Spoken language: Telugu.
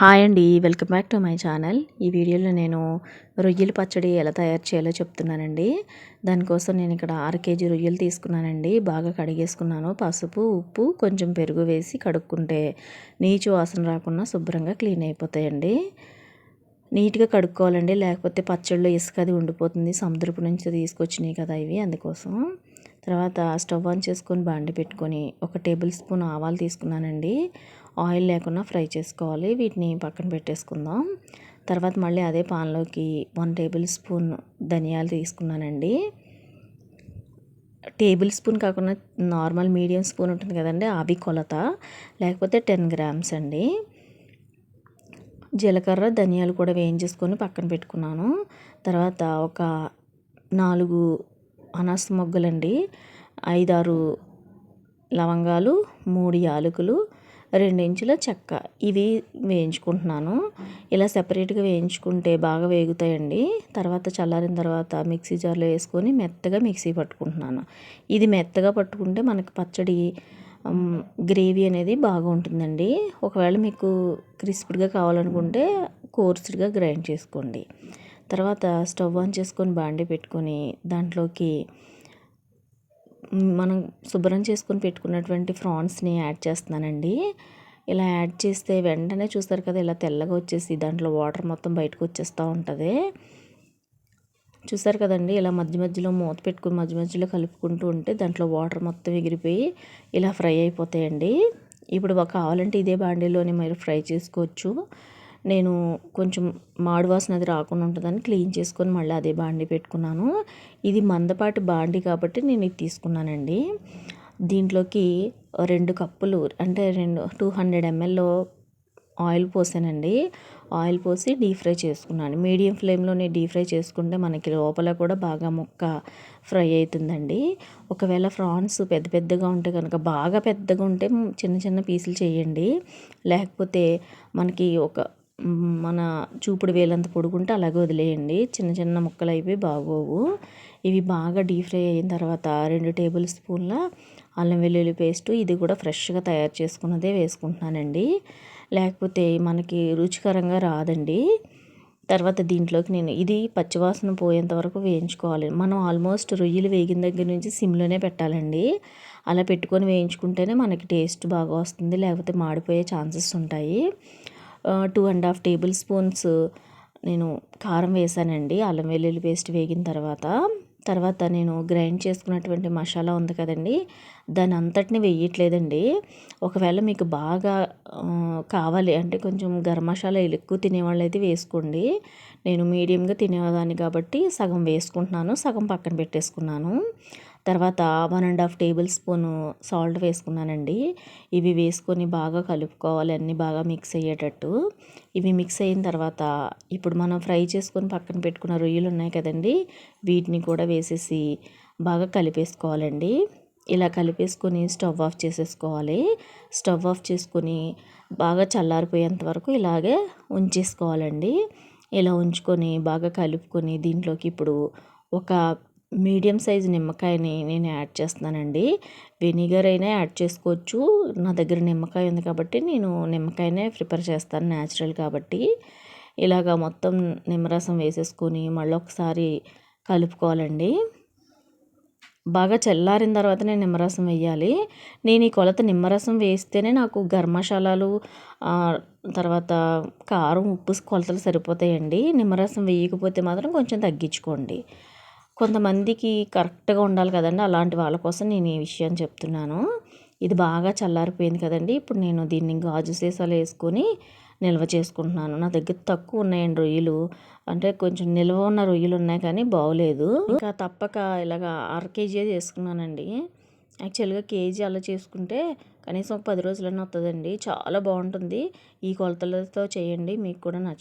హాయ్ అండి welcome back to my channel ఈ వీడియోలో నేను రొయ్యల పచ్చడి ఎలా తయారు చేయాలో చెప్తున్నానండి. దానికోసం నేను ఇక్కడ ఆరు కేజీ రొయ్యలు తీసుకున్నానండి. బాగా కడిగేసుకున్నాను. పసుపు ఉప్పు కొంచెం పెరుగు వేసి కడుక్కుంటే నీచు వాసన రాకుండా శుభ్రంగా క్లీన్ అయిపోతాయండి. నీట్గా కడుక్కోవాలండి. లేకపోతే పచ్చళ్ళు ఇసుక అది ఉండిపోతుంది. సముద్రపు నుంచి తీసుకొచ్చినాయి కదా ఇవి అందుకోసం. తర్వాత స్టవ్ ఆన్ చేసుకొని బాండి పెట్టుకొని ఒక టేబుల్ స్పూన్ ఆవాలు తీసుకున్నానండి. ఆయిల్ లేకుండా ఫ్రై చేసుకోవాలి. వీటిని పక్కన పెట్టేసుకుందాం. తర్వాత మళ్ళీ అదే పాన్లోకి వన్ టేబుల్ స్పూన్ ధనియాలు తీసుకున్నానండి. టేబుల్ స్పూన్ కాకుండా నార్మల్ మీడియం స్పూన్ ఉంటుంది కదండి అవి కొలత. లేకపోతే టెన్ గ్రామ్స్ అండి. జీలకర్ర ధనియాలు కూడా వేయించేసుకొని పక్కన పెట్టుకున్నాను. తర్వాత ఒక నాలుగు అనాస మొగ్గలండి. ఐదారు లవంగాలు మూడు యాలకులు రెండు ఇంచుల చెక్క. ఇవి వేయించుకుంటున్నాను. ఇలా సపరేట్గా వేయించుకుంటే బాగా వేగుతాయండి. తర్వాత చల్లారిన తర్వాత మిక్సీ జార్లో వేసుకొని మెత్తగా మిక్సీ పట్టుకుంటున్నాను. ఇది మెత్తగా పట్టుకుంటే మనకి పచ్చడి గ్రేవీ అనేది బాగుంటుందండి. ఒకవేళ మీకు క్రిస్పీగా కావాలనుకుంటే కోర్స్డ్గా గ్రైండ్ చేసుకోండి. తర్వాత స్టవ్ ఆన్ చేసుకొని బాండి పెట్టుకొని దాంట్లోకి మనం శుభ్రం చేసుకొని పెట్టుకున్నటువంటి ఫ్రాన్స్ని యాడ్ చేస్తున్నానండి. ఇలా యాడ్ చేస్తే వెంటనే చూస్తారు కదా ఇలా తెల్లగా వచ్చేసి దాంట్లో వాటర్ మొత్తం బయటకు వచ్చేస్తూ ఉంటుంది. చూసారు కదండి ఇలా మధ్య మధ్యలో మూత పెట్టుకుని మధ్య మధ్యలో కలుపుకుంటూ ఉంటే దాంట్లో వాటర్ మొత్తం ఎగిరిపోయి ఇలా ఫ్రై అయిపోతాయండి. ఇప్పుడు కావాలంటే ఇదే బాండీలోనే మీరు ఫ్రై చేసుకోవచ్చు. నేను కొంచెం మాడు వాసన అది రాకుండా ఉంటుందని క్లీన్ చేసుకొని మళ్ళీ అదే బాండి పెట్టుకున్నాను. ఇది మందపాటి బాండి కాబట్టి నేను ఇది తీసుకున్నానండి. దీంట్లోకి రెండు కప్పులు అంటే రెండు టూ హండ్రెడ్ ఎంఎల్లో ఆయిల్ పోసానండి. ఆయిల్ పోసి డీప్ ఫ్రై చేసుకున్నాను. మీడియం ఫ్లేమ్లోనే డీప్ ఫ్రై చేసుకుంటే మనకి లోపల కూడా బాగా ముక్క ఫ్రై అవుతుందండి. ఒకవేళ ఫ్రాన్స్ పెద్ద పెద్దగా ఉంటే కనుక బాగా పెద్దగా ఉంటే చిన్న చిన్న పీసులు చేయండి. లేకపోతే మనకి ఒక మన చూపుడు వేలంత పొడుగుంటే అలాగే వదిలేయండి. చిన్న చిన్న ముక్కలు అయిపోయి బాగోవు. ఇవి బాగా డీప్ ఫ్రై అయిన తర్వాత రెండు టేబుల్ స్పూన్ల అల్లం వెల్లుల్లి పేస్ట్ ఇది కూడా ఫ్రెష్గా తయారు చేసుకున్నదే వేసుకుంటున్నానండి. లేకపోతే మనకి రుచికరంగా రాదండి. తర్వాత దీంట్లోకి నేను ఇది పచ్చివాసన పోయేంత వరకు వేయించుకోవాలి. మనం ఆల్మోస్ట్ రొయ్యలు వేగిన దగ్గర నుంచి సిమ్లోనే పెట్టాలండి. అలా పెట్టుకొని వేయించుకుంటేనే మనకి టేస్ట్ బాగా వస్తుంది. లేకపోతే మాడిపోయే ఛాన్సెస్ ఉంటాయి. Two and half tablespoons నేను కారం వేసానండి అల్లం వెల్లుల్లి పేస్ట్ వేగిన తర్వాత. తర్వాత నేను గ్రైండ్ చేసుకున్నటువంటి మసాలా ఉంది కదండి దాని అంతటిని వేయట్లేదండి. ఒకవేళ మీకు బాగా కావాలి అంటే కొంచెం గరం మసాలా ఎక్కువ తినేవాళ్ళు అయితే వేసుకోండి. నేను మీడియంగా తినేదాన్ని కాబట్టి సగం వేసుకుంటున్నాను సగం పక్కన పెట్టేసుకున్నాను. తర్వాత one and half tablespoon salt వేసుకున్నానండి. ఇవి వేసుకొని బాగా కలుపుకోవాలి అన్నీ బాగా మిక్స్ అయ్యేటట్టు. ఇవి మిక్స్ అయిన తర్వాత ఇప్పుడు మనం ఫ్రై చేసుకొని పక్కన పెట్టుకున్న రొయ్యలు ఉన్నాయి కదండి వీటిని కూడా వేసేసి బాగా కలిపేసుకోవాలండి. ఇలా కలిపేసుకొని స్టవ్ ఆఫ్ చేసేసుకోవాలి. స్టవ్ ఆఫ్ చేసుకొని బాగా చల్లారిపోయేంత వరకు ఇలాగే ఉంచేసుకోవాలండి. ఇలా ఉంచుకొని బాగా కలుపుకొని దీంట్లోకి ఇప్పుడు ఒక మీడియం సైజ్ నిమ్మకాయని నేను యాడ్ చేస్తున్నానండి. వెనిగర్ అయినా యాడ్ చేసుకోవచ్చు. నా దగ్గర నిమ్మకాయ ఉంది కాబట్టి నేను నిమ్మకాయనే ప్రిపేర్ చేస్తాను న్యాచురల్ కాబట్టి. ఇలాగ మొత్తం నిమ్మరసం వేసేసుకొని మళ్ళీ ఒకసారి కలుపుకోవాలండి. బాగా చల్లారిన తర్వాత నేను నిమ్మరసం వేయాలి. నేను ఈ కొలత నిమ్మరసం వేస్తేనే నాకు గరం మసాలాలు తర్వాత కారం ఉప్పు కొలతలు సరిపోతాయండి. నిమ్మరసం వేయకపోతే మాత్రం కొంచెం తగ్గించుకోండి. కొంతమందికి కరెక్ట్గా ఉండాలి కదండి అలాంటి వాళ్ళ కోసం నేను ఈ విషయం చెప్తున్నాను. ఇది బాగా చల్లారిపోయింది కదండి ఇప్పుడు నేను దీన్ని గాజు సీసాలు వేసుకొని నిల్వ చేసుకుంటున్నాను. నా దగ్గర తక్కువ ఉన్నాయండి రొయ్యలు. అంటే కొంచెం నిల్వ ఉన్న రొయ్యలు ఉన్నాయి కానీ బాగోలేదు. ఇంకా తప్పక ఇలాగ అర కేజీ చేసుకున్నానండి యాక్చువల్గా కేజీ అలా చేసుకుంటే కనీసం ఒక పది రోజులన్నా వస్తుందండి చాలా బాగుంటుంది. ఈ కొలతలతో చేయండి మీకు కూడా నచ్చు